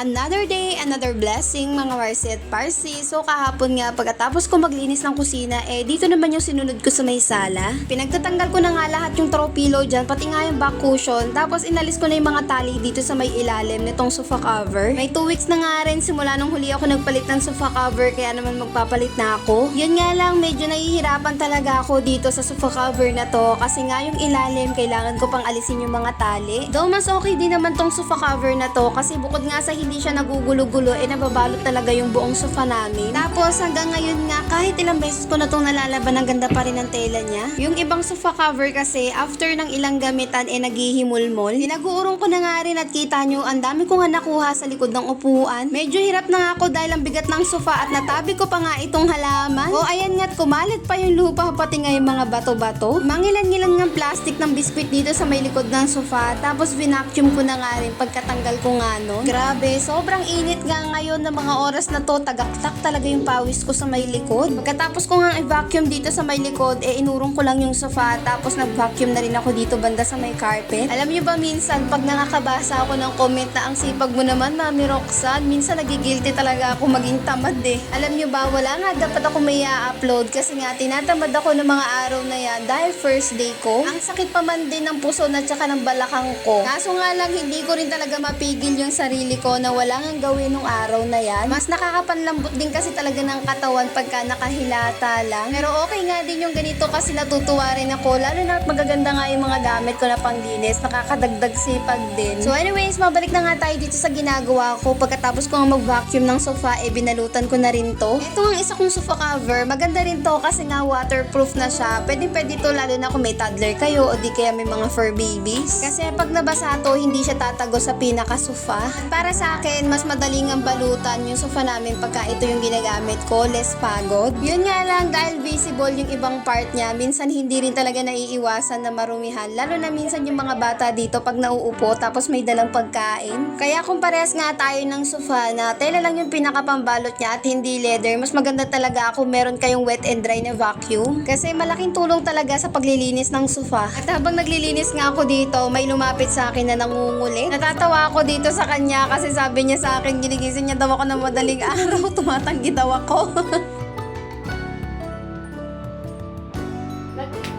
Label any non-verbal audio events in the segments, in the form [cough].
Another day, another blessing mga at Parsi. So kahapon nga pagkatapos ko maglinis ng kusina, eh dito naman yung sinunod ko sa may sala. Pinagtatanggal ko na nga lahat yung throw pillow dyan, pati nga yung back cushion. Tapos inalis ko na yung mga tali dito sa may ilalim nitong sofa cover. May 2 weeks na nga rin simula nung huli ako nagpalit ng sofa cover, kaya naman magpapalit na ako. Yun nga lang, medyo nahihirapan talaga ako dito sa sofa cover na to kasi nga yung ilalim, kailangan ko pang alisin yung mga tali. Though mas okay din naman tong sofa cover na to kasi bukod nga sa hindi siya nagugulo-gulo, eh nababalot talaga yung buong sofa namin. Tapos hanggang ngayon nga, kahit ilang beses ko na tong nalalaban, ang ganda pa rin ng tela niya. Yung ibang sofa cover kasi, after ng ilang gamitan, eh naghihimulmol. Pinag-uurong ko na nga rin at kita nyo, ang dami ko nga nakuha sa likod ng upuan. Medyo hirap na nga ako dahil ang bigat ng sofa at natabi ko pa nga itong halaman. O ayan nga't kumalit pa yung lupa pati nga yung mga bato-bato. Mangilan-ngilan ng plastic ng biskwit dito sa may likod ng sofa. Tapos vinacuum ko na nga rin pagkatanggal ko nga nun. Grabe, sobrang init nga ngayon ng mga oras na to. Tagaktak talaga yung pawis ko sa may likod. Pagkatapos ko nga i-vacuum dito sa may likod, eh inurong ko lang yung sofa. Tapos nag-vacuum na rin ako dito banda sa may carpet. Alam nyo ba minsan, pag nakakabasa ako ng comment na ang sipag mo naman, Mami Roxanne, minsan nagigilty talaga ako maging tamad eh. Alam nyo ba, wala nga dapat ako may upload kasi nga tinatamad ako ng mga araw na yan dahil first day ko. Ang sakit pa man din ng puso na tsaka ng balakang ko. Kaso nga lang, hindi ko rin talaga mapigil yung sarili ko na wala nga gawin nung araw na yan. Mas nakakapanlambot din kasi talaga ng katawan pagka nakahilata lang. Pero okay nga din yung ganito kasi natutuwa rin ako. Lalo na magaganda nga yung mga gamit ko na panglinis. Nakakadagdag sipag din. So anyways, mabalik na nga tayo dito sa ginagawa ko. Pagkatapos ko nga mag-vacuum ng sofa, eh binalutan ko na rin to. Ito ang isa kong sofa cover. Maganda rin to kasi nga waterproof na siya. Pwede pwede to lalo na kung may toddler kayo o di kaya may mga fur babies. Kasi pag nabasa to, hindi siya tatago sa pinaka-sofa. At para sa akin, mas madaling ang balutan yung sofa namin pagka ito yung ginagamit ko, less pagod. Yun nga lang, dahil visible yung ibang part niya, minsan hindi rin talaga naiiwasan na marumihan. Lalo na minsan yung mga bata dito pag nauupo tapos may dalang pagkain. Kaya kung parehas nga tayo ng sofa na tela lang yung pinakapambalot niya at hindi leather, mas maganda talaga ako meron kayong wet and dry na vacuum. Kasi malaking tulong talaga sa paglilinis ng sofa. At habang naglilinis nga ako dito, may lumapit sa akin na nangungulit. Natatawa ako dito sa kanya kasi sabi niya sa akin, ginigising niya daw ako ng madaling araw, [laughs] tumatanggi daw ako.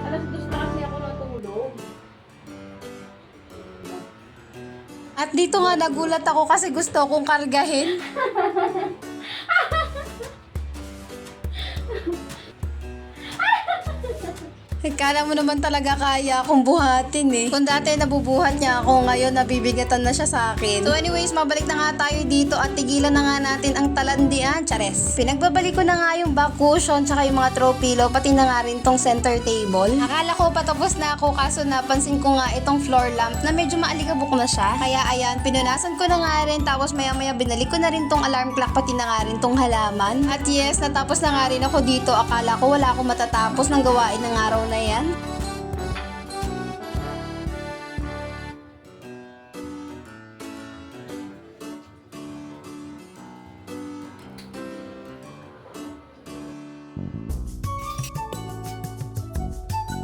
Alas dos na kasi ako natulog. At dito nga nagulat ako kasi gusto kong kargahin. [laughs] Kala mo naman talaga kaya akong buhatin eh. Kung dati nabubuhat niya ako, ngayon nabibigatan na siya sa akin. So anyways, mabalik na nga tayo dito at tigilan na nga natin ang talandian, chares. Pinagbabalik ko na nga yung back cushion tsaka yung mga throw pillow, pati na nga rin tong center table. Akala ko patapos na ako kaso napansin ko nga itong floor lamp na medyo maalikabok na siya. Kaya ayan, pinunasan ko na nga rin tapos maya maya binalik ko na rin tong alarm clock pati na nga rin tong halaman. At yes, natapos na nga rin ako dito. Akala ko wala akong matatapos ng gawain ng araw na yan.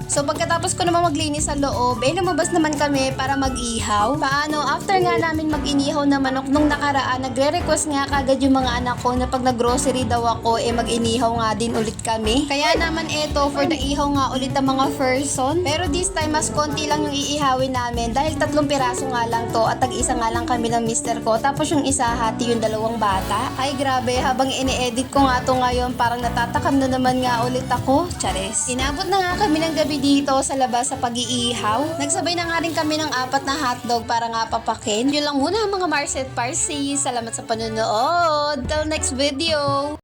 So pagkatapos ko naman maglinis sa loob, eh lumabas naman kami para mag-ihaw. Paano? After nga namin mag-inihaw na manok nung nakaraan, nagre-request nga kagad yung mga anak ko na pag nag-grocery daw ako, eh mag-inihaw nga din ulit kami. Kaya naman eto, for the ihaw nga ulit ang mga person. Pero this time, mas konti lang yung iihawin namin dahil tatlong piraso nga lang to at tag-isa nga lang kami ng mister ko. Tapos yung isa hati yung dalawang bata. Ay grabe, habang ini-edit ko nga to ngayon, parang natatakam na naman nga ulit ako. Chares. Inabot na nga kami ng gabi dito sa labas sa pag-iihaw. Nagsabay na nga rin kami ng apat na hotdog para nga papakin. Yun lang muna mga Marset Parsi. Salamat sa panonood. Till next video!